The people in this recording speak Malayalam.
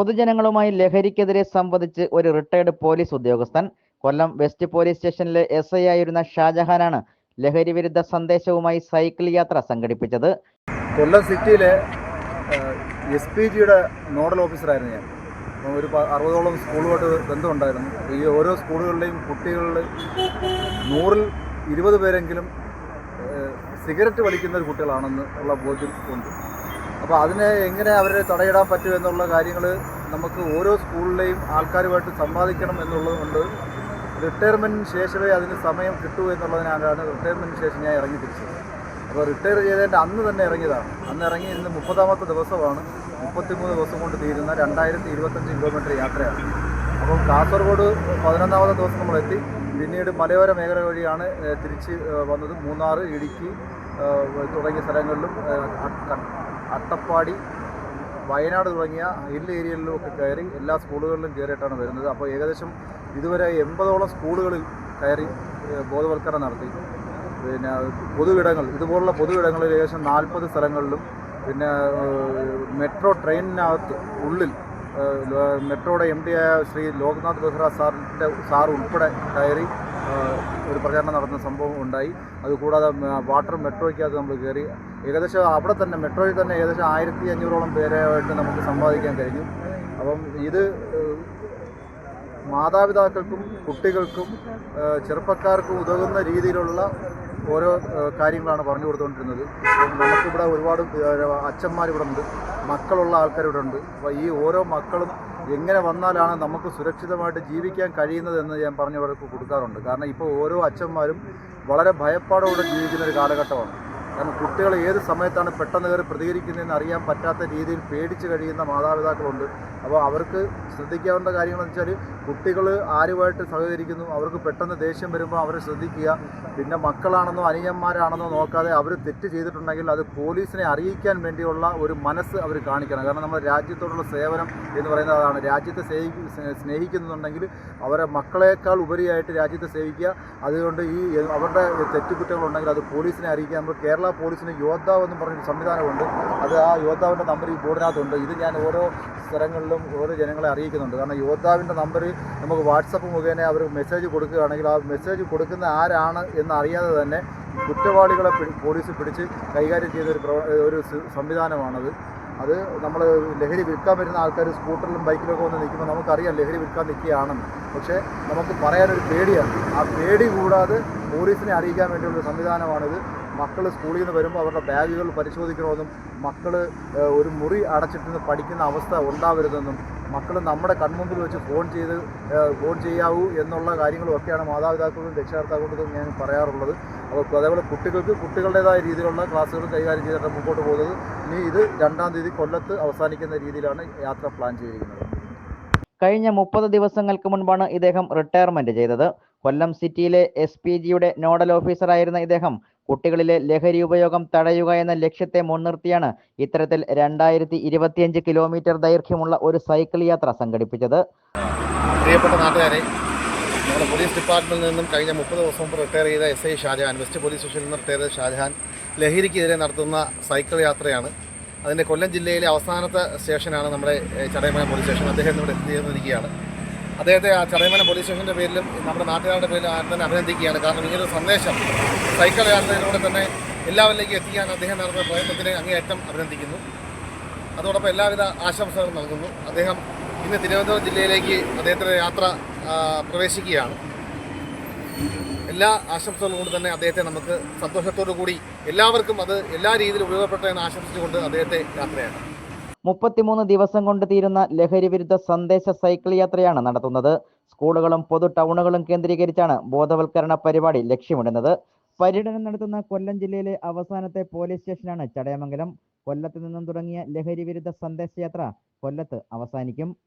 പൊതുജനങ്ങളുമായി ലഹരിക്കെതിരെ സംവദിച്ച് ഒരു റിട്ടയർഡ് പോലീസ് ഉദ്യോഗസ്ഥൻ. കൊല്ലം വെസ്റ്റ് പോലീസ് സ്റ്റേഷനിലെ എസ് ഐ ആയിരുന്ന ഷാജഹാനാണ് ലഹരി വിരുദ്ധ സന്ദേശവുമായി സൈക്കിൾ യാത്ര സംഘടിപ്പിച്ചത്. കൊല്ലം സിറ്റിയിലെ എസ് പി ജിയുടെ നോഡൽ ഓഫീസറായിരുന്നു ഞാൻ. ഒരു അറുപതോളം സ്കൂളുമായിട്ട് ബന്ധമുണ്ടായിരുന്നു. ഈ ഓരോ സ്കൂളുകളിലെയും കുട്ടികളിൽ നൂറിൽ ഇരുപത് പേരെങ്കിലും സിഗരറ്റ് വലിക്കുന്ന കുട്ടികളാണെന്ന് ഉള്ള ബോധ്യം ഉണ്ട്. അപ്പോൾ അതിനെ എങ്ങനെ അവരെ തടയിടാൻ പറ്റും എന്നുള്ള കാര്യങ്ങൾ നമുക്ക് ഓരോ സ്കൂളിലെയും ആൾക്കാരുമായിട്ട് സംവാദിക്കണം എന്നുള്ളതുകൊണ്ട് റിട്ടയർമെന്റിന് ശേഷമേ അതിന് സമയം കിട്ടൂ എന്നുള്ളതിനാണ് റിട്ടയർമെന്റിന് ശേഷം ഞാൻ ഇറങ്ങി തിരിച്ചത്. അപ്പോൾ റിട്ടയർ ചെയ്തതിന്റെ അന്ന് തന്നെ ഇറങ്ങിയതാണ്. അന്ന് ഇറങ്ങി ഇന്ന് മുപ്പതാമത്തെ ദിവസമാണ്. മുപ്പത്തിമൂന്ന് ദിവസം കൊണ്ട് തീരുന്ന രണ്ടായിരത്തി ഇരുപത്തഞ്ച് കിലോമീറ്റർ യാത്രയാണ്. അപ്പം കാസർഗോഡ് പതിനൊന്നാമത്തെ ദിവസം നമ്മളെത്തി. പിന്നീട് മലയോര മേഖല വഴിയാണ് തിരിച്ച് വന്നത്. മൂന്നാർ ഇടുക്കി തുടങ്ങിയ സ്ഥലങ്ങളിലും അട്ടപ്പാടി വയനാട് തുടങ്ങിയ ഹിൽ ഏരിയകളിലും ഒക്കെ കയറി എല്ലാ സ്കൂളുകളിലും കയറിയിട്ടാണ് വരുന്നത്. അപ്പോൾ ഏകദേശം ഇതുവരെ എൺപതോളം സ്കൂളുകളിൽ കയറി ബോധവൽക്കരണം നടത്തി. പിന്നെ പൊതുവിടങ്ങൾ ഇതുപോലുള്ള പൊതുവിടങ്ങളിൽ ഏകദേശം നാൽപ്പത് സ്ഥലങ്ങളിലും പിന്നെ മെട്രോ ട്രെയിനിനകത്ത് ഉള്ളിൽ മെട്രോയുടെ എം ഡി ആയ ശ്രീ ലോക്നാഥ് ബെഹ്റ സാറിന്റെ സാർ ഉൾപ്പെടെ കയറി ഒരു പ്രചാരണം നടന്ന സംഭവം ഉണ്ടായി. അതുകൂടാതെ വാട്ടർ മെട്രോയ്ക്കകത്ത് നമ്മൾ കയറി ഏകദേശം അവിടെ തന്നെ മെട്രോയിൽ തന്നെ ഏകദേശം ആയിരത്തി അഞ്ഞൂറോളം പേരായിട്ട് നമുക്ക് സമ്പാദിക്കാൻ കഴിഞ്ഞു. അപ്പം ഇത് മാതാപിതാക്കൾക്കും കുട്ടികൾക്കും ചെറുപ്പക്കാർക്കും ഉതകുന്ന രീതിയിലുള്ള ഓരോ കാര്യങ്ങളാണ് പറഞ്ഞു കൊടുത്തുകൊണ്ടിരുന്നത് നമുക്കിവിടെ ഒരുപാട് അച്ഛന്മാരിവിടെ ഉണ്ട് മക്കളുള്ള ആൾക്കാർ ഇവിടെ ഉണ്ട് അപ്പോൾ ഈ ഓരോ മക്കളും എങ്ങനെ വന്നാലാണ് നമുക്ക് സുരക്ഷിതമായിട്ട് ജീവിക്കാൻ കഴിയുന്നത് എന്ന് ഞാൻ പറഞ്ഞവർക്ക് കൊടുക്കാറുണ്ട്. കാരണം ഇപ്പോൾ ഓരോ അച്ഛന്മാരും വളരെ ഭയപ്പാടോടെ ജീവിക്കുന്ന ഒരു കാലഘട്ടമാണ്. കാരണം കുട്ടികൾ ഏത് സമയത്താണ് പെട്ടെന്ന് കയറി പ്രതികരിക്കുന്നതെന്ന് അറിയാൻ പറ്റാത്ത രീതിയിൽ പേടിച്ച് കഴിയുന്ന മാതാപിതാക്കളുണ്ട്. അപ്പോൾ അവർക്ക് ശ്രദ്ധിക്കാവേണ്ട കാര്യങ്ങളെന്ന് വെച്ചാൽ കുട്ടികൾ ആരുമായിട്ട് സഹകരിക്കുന്നു അവർക്ക് പെട്ടെന്ന് ദേഷ്യം വരുമ്പോൾ അവരെ ശ്രദ്ധിക്കുക. പിന്നെ മക്കളാണെന്നോ അനുജന്മാരാണെന്നോ നോക്കാതെ അവർ തെറ്റ് ചെയ്തിട്ടുണ്ടെങ്കിൽ അത് പോലീസിനെ അറിയിക്കാൻ വേണ്ടിയുള്ള ഒരു മനസ്സ് അവർ കാണിക്കണം. കാരണം നമ്മുടെ രാജ്യത്തോടുള്ള സേവനം എന്ന് പറയുന്നത് അതാണ്. രാജ്യത്തെ സ്നേഹി സ്നേഹിക്കുന്നുണ്ടെങ്കിൽ അവരെ മക്കളെക്കാൾ ഉപരിയായിട്ട് രാജ്യത്തെ സേവിക്കുക. അതുകൊണ്ട് ഈ അവരുടെ തെറ്റുകുറ്റങ്ങളുണ്ടെങ്കിൽ അത് പോലീസിനെ അറിയിക്കുക. നമ്മൾ കേരള പോലീസിന് യോദ്ധാവ് എന്ന് പറഞ്ഞൊരു സംവിധാനമുണ്ട്. അത് ആ യോദ്ധാവിന്റെ നമ്പർ ഈ ബോർഡിനകത്തുണ്ട്. ഇത് ഞാൻ ഓരോ സ്ഥലങ്ങളിലും ഓരോ ജനങ്ങളെ അറിയിക്കുന്നുണ്ട് കാരണം യോദ്ധാവിന്റെ നമ്പർ നമുക്ക് വാട്സപ്പ് മുഖേന അവർ മെസ്സേജ് കൊടുക്കുകയാണെങ്കിൽ ആ മെസ്സേജ് കൊടുക്കുന്ന ആരാണ് എന്നറിയാതെ തന്നെ കുറ്റവാളികളെ പോലീസ് പിടിച്ച് കൈകാര്യം ചെയ്ത ഒരു ഒരു സംവിധാനമാണത്. അത് നമ്മൾ ലഹരി വിൽക്കാൻ വരുന്ന ആൾക്കാർ സ്കൂട്ടറിലും ബൈക്കിലൊക്കെ വന്ന് നിൽക്കുമ്പോൾ നമുക്കറിയാം ലഹരി വിൽക്കാൻ നിൽക്കുകയാണെന്ന്. പക്ഷേ നമുക്ക് പറയാനൊരു പേടിയാണ്. ആ പേടി കൂടാതെ പോലീസിനെ അറിയിക്കാൻ വേണ്ടിയുള്ള സംവിധാനമാണിത്. മക്കൾ സ്കൂളിൽ നിന്ന് വരുമ്പോൾ അവരുടെ ബാഗുകൾ പരിശോധിക്കണമെന്നും മക്കൾ ഒരു മുറി അടച്ചിട്ട് പഠിക്കുന്ന അവസ്ഥ ഉണ്ടാവരുതെന്നും മക്കൾ നമ്മുടെ കൺമുമ്പിൽ വെച്ച് ഫോൺ ചെയ്ത് ഫോൺ ചെയ്യാവൂ എന്നുള്ള കാര്യങ്ങളൊക്കെയാണ് മാതാപിതാക്കളും രക്ഷകർത്താക്കളും ഞാൻ പറയാറുള്ളത്. അപ്പോൾ അതേപോലെ കുട്ടികൾക്ക് കുട്ടികളുടേതായ രീതിയിലുള്ള ക്ലാസ്സുകൾ കൈകാര്യം ചെയ്തിട്ട് മുമ്പോട്ട് പോകുന്നത്. ഇനി ഇത് രണ്ടാം തീയതി കൊല്ലത്ത് അവസാനിക്കുന്ന രീതിയിലാണ് യാത്ര പ്ലാൻ ചെയ്തിരിക്കുന്നത്. കഴിഞ്ഞ മുപ്പത് ദിവസങ്ങൾക്ക് മുൻപാണ് ഇദ്ദേഹം റിട്ടയർമെന്റ് ചെയ്തത്. കൊല്ലം സിറ്റിയിലെ എസ് പി ജിയുടെ നോഡൽ ഓഫീസറായിരുന്ന ഇദ്ദേഹം കുട്ടികളിലെ ലഹരി ഉപയോഗം തടയുക എന്ന ലക്ഷ്യത്തെ മുൻനിർത്തിയാണ് ഇത്തരത്തിൽ രണ്ടായിരത്തി ഇരുപത്തിയഞ്ച് കിലോമീറ്റർ ദൈർഘ്യമുള്ള ഒരു സൈക്കിൾ യാത്ര സംഘടിപ്പിച്ചത്. പ്രിയപ്പെട്ട നാട്ടുകാരെ നമ്മുടെ പോലീസ് ഡിപ്പാർട്ട്മെന്റിൽ നിന്നും കഴിഞ്ഞ മുപ്പത് ദിവസം മുമ്പ് റിട്ടയർ ചെയ്ത S I Shajahan west police സ്റ്റേഷനിൽ നിന്ന് റിട്ടയർ ചെയ്ത ഷാജഹാൻ ലഹരിക്കെതിരെ നടത്തുന്ന സൈക്കിൾ യാത്രയാണ്. അതിന്റെ കൊല്ലം ജില്ലയിലെ അവസാനത്തെ സ്റ്റേഷനാണ് നമ്മുടെ ചടയമല പോലീസ് സ്റ്റേഷൻ. അദ്ദേഹം ഇവിടെ എത്തിയിരിക്കുകയാണ് അദ്ദേഹത്തെ ആ ചടയമന പോലീസ് സ്റ്റേഷന്റെ പേരിലും നമ്മുടെ നാട്ടുകാരുടെ പേരിലും ആരും തന്നെ അഭിനന്ദിക്കുകയാണ്. കാരണം ഇങ്ങനൊരു സന്ദേശം സൈക്കിൾ യാത്രയിലൂടെ തന്നെ എല്ലാവരിലേക്കും എത്തിക്കാൻ അദ്ദേഹം നടത്തുന്ന പ്രയത്നത്തിന് അങ്ങേയറ്റം അഭിനന്ദിക്കുന്നു. അതോടൊപ്പം എല്ലാവിധ ആശംസകളും നൽകുന്നു. അദ്ദേഹം ഇന്ന് തിരുവനന്തപുരം ജില്ലയിലേക്ക് അദ്ദേഹത്തിന്റെ യാത്ര പ്രവേശിക്കുകയാണ്. എല്ലാ ആശംസകളും കൊണ്ട് തന്നെ അദ്ദേഹത്തെ നമുക്ക് സന്തോഷത്തോടു കൂടി എല്ലാവർക്കും അത് എല്ലാ രീതിയിലും ഉപയോഗപ്പെട്ടതെന്ന് ആശംസിച്ചുകൊണ്ട് അദ്ദേഹത്തെ യാത്രയാണ് മുപ്പത്തിമൂന്ന് ദിവസം കൊണ്ട് തീരുന്ന ലഹരി വിരുദ്ധ സന്ദേശ സൈക്കിൾ യാത്രയാണ് നടത്തുന്നത്. സ്കൂളുകളും പൊതു ടൗണുകളും കേന്ദ്രീകരിച്ചാണ് ബോധവൽക്കരണ പരിപാടി ലക്ഷ്യമിടുന്നത്. പര്യടനം നടത്തുന്ന കൊല്ലം ജില്ലയിലെ അവസാനത്തെ പോലീസ് സ്റ്റേഷനാണ് ചടയമംഗലം. കൊല്ലത്ത് നിന്നും തുടങ്ങിയ ലഹരി വിരുദ്ധ സന്ദേശയാത്ര കൊല്ലത്ത് അവസാനിക്കും.